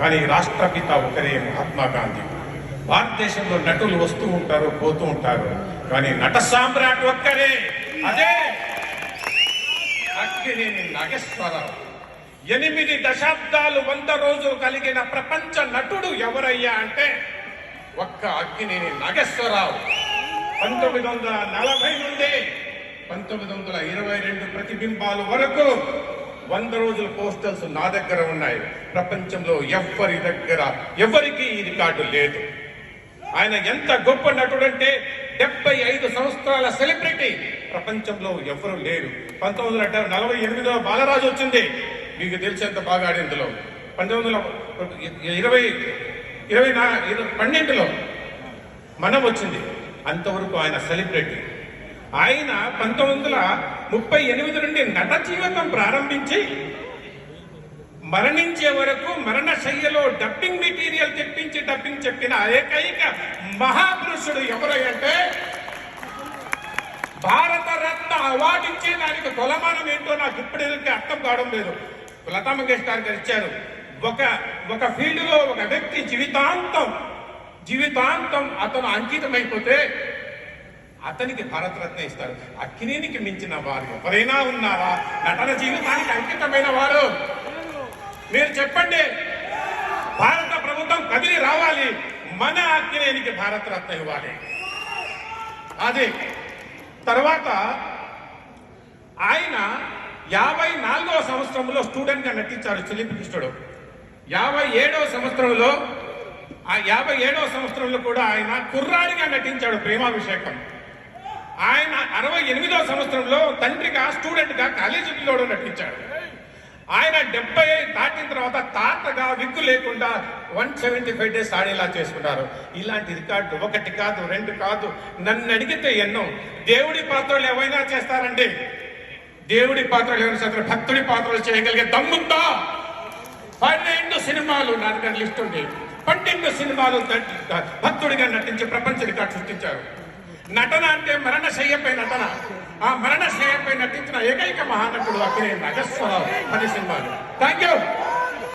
కానీ రాష్ట్రపిత ఒకరే మహాత్మా గాంధీ. భారతదేశంలో నటులు వస్తూ ఉంటారు పోతూ ఉంటారు. కానీ నట సామ్రాట్ ఒక్కరే. అదే అక్కినేని నాగేశ్వరరావు. ఎనిమిది దశాబ్దాలు వంద రోజులు కలిగిన ప్రపంచ నటుడు ఎవరయ్యా అంటే ఒక్క అక్కినేని నాగేశ్వరరావు. పంతొమ్మిది వందల నలభై నుండి పంతొమ్మిది వందల ఇరవై రెండు ప్రతిబింబాలు వరకు వంద రోజుల పోస్టర్స్ నా దగ్గర ఉన్నాయి. ప్రపంచంలో ఎవ్వరి దగ్గర ఎవరికి ఈ రికార్డు లేదు. ఆయన ఎంత గొప్ప నటుడంటే డెబ్బై ఐదు సంవత్సరాల సెలబ్రిటీ. ప్రపంచంలో ఎవరు లేరు. పంతొమ్మిది వందల నలభై ఎనిమిదిలో బాలరాజు వచ్చింది. మీకు తెలిసేంత బాగా ఆడిందులో పంతొమ్మిది వందల ఇరవై ఇరవై నా పన్నెండులో మనం వచ్చింది. అంతవరకు ఆయన సెలబ్రిటీ. ఆయన పంతొమ్మిది వందల ముప్పై ఎనిమిది నుండి నట జీవితం ప్రారంభించి మరణించే వరకు మరణ డబ్బింగ్ మెటీరియల్ తెప్పించి డబ్బింగ్ చెప్పిన ఏకైక మహాపురుషుడు ఎవరంటే భారత రత్న అవార్డు ఇచ్చేదానికి కొలమానం ఏంటో నాకు ఇప్పటికే అర్థం కావడం లేదు. లతా మంగేష్కర్ గారు ఇచ్చారు. ఒక ఒక ఫీల్డ్లో ఒక వ్యక్తి జీవితాంతం జీవితాంతం అతను అంకితమైపోతే అతనికి భారతరత్న ఇస్తారు. అక్కినేనికి మించిన వారు ఎవరైనా ఉన్నారా? నటన జీవితానికి అంకితమైన వారు. మీరు చెప్పండి. భారత ప్రభుత్వం కదిలి రావాలి. మన అక్కినేనికి భారతరత్న ఇవ్వాలి. అది. తర్వాత ఆయన యాభై నాలుగవ సంవత్సరంలో స్టూడెంట్గా నటించారు చిలిపి కృష్ణుడు. యాభై ఏడవ సంవత్సరంలో ఆ యాభై ఏడవ సంవత్సరంలో కూడా ఆయన కుర్రాడిగా నటించాడు ప్రేమాభిషేకం. అరవై ఎనిమిదో సంవత్సరంలో తండ్రిగా స్టూడెంట్గా కాలేజీ పిల్లోడు నటించాడు. ఆయన డెబ్బై దాటిన తర్వాత తాతగా విగ్గు లేకుండా వన్ సెవెంటీ ఫైవ్ డేస్ ఆడేలా చేసుకున్నారు. ఇలాంటి రికార్డు ఒకటి కాదు రెండు కాదు నన్ను అడిగితే ఎన్నో. దేవుడి పాత్రలు ఏవైనా చేస్తారండి? దేవుడి పాత్రలు ఏమైనా చేస్తారు? భక్తుడి పాత్రలు చేయగలిగే దమ్ముందా? పన్నెండు సినిమాలు నా దగ్గర లిస్ట్ ఉంది పన్నెండు సినిమాలు భక్తుడిగా నటించి ప్రపంచ రికార్డు సృష్టించారు. నటన అంటే మరణ శయ్యపై నటన. ఆ మరణ శయ్యపై నటించిన ఏకైక మహానటుడు అక్కినే నాగేశ్వరరావు పది సినిమాలు. Thank you